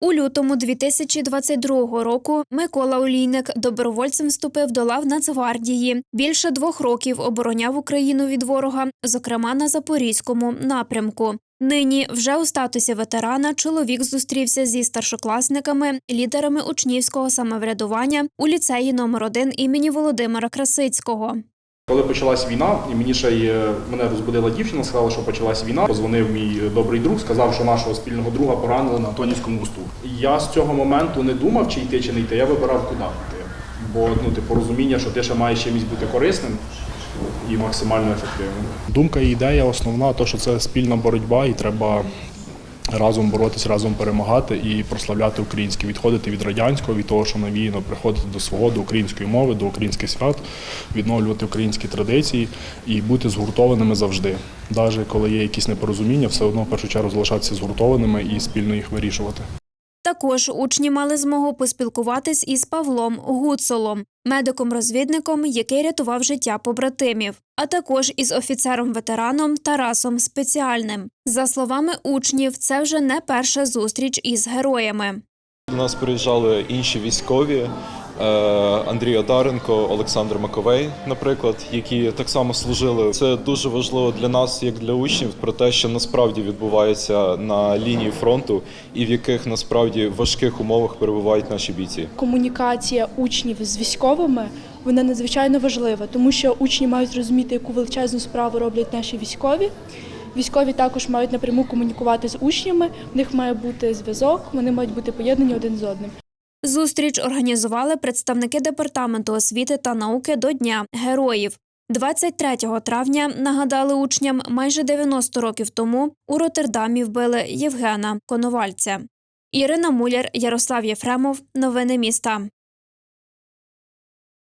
У лютому 2022 року Микола Олійник добровольцем вступив до лав Нацгвардії. Більше двох років обороняв Україну від ворога, зокрема на запорізькому напрямку. Нині вже у статусі ветерана чоловік зустрівся зі старшокласниками, лідерами учнівського самоврядування у ліцеї номер 1 імені Володимира Красицького. Коли почалась війна, і мені ще й е, мене розбудила дівчина, сказала, що почалась війна. Позвонив мій добрий друг, сказав, що нашого спільного друга поранили на Антонівському мосту. Я з цього моменту не думав, чи йти, чи не йти. Я вибирав, куди йти. Бо ну, типу, розуміння, що ти ще маєш чимось бути корисним і максимально ефективним. Думка і ідея основна, то що це спільна боротьба, і треба разом боротись, разом перемагати і прославляти українське, відходити від радянського, від того, що навіяно, приходити до свого, до української мови, до українських свят, відновлювати українські традиції і бути згуртованими завжди. Навіть коли є якісь непорозуміння, все одно в першу чергу залишатися згуртованими і спільно їх вирішувати. Також учні мали змогу поспілкуватись із Павлом Гуцолом, медиком-розвідником, який рятував життя побратимів, а також із офіцером-ветераном Тарасом Спеціальним. За словами учнів, це вже не перша зустріч із героями. До нас приїжджали інші військові. Е, Андрій Одаренко, Олександр Маковей, наприклад, які так само служили. Це дуже важливо для нас, як для учнів, про те, що насправді відбувається на лінії фронту, і в яких насправді важких умовах перебувають наші бійці. комунікація учнів з військовими вона надзвичайно важлива, тому що учні мають розуміти, яку величезну справу роблять наші військові. Військові також мають напряму комунікувати з учнями. В них має бути зв'язок, вони мають бути поєднані один з одним. Зустріч організували представники департаменту освіти та науки до Дня героїв. 23 травня нагадали учням майже 90 років тому у Роттердамі вбили Євгена Коновальця. Ірина Муляр, Ярослав Єфремов. Новини міста.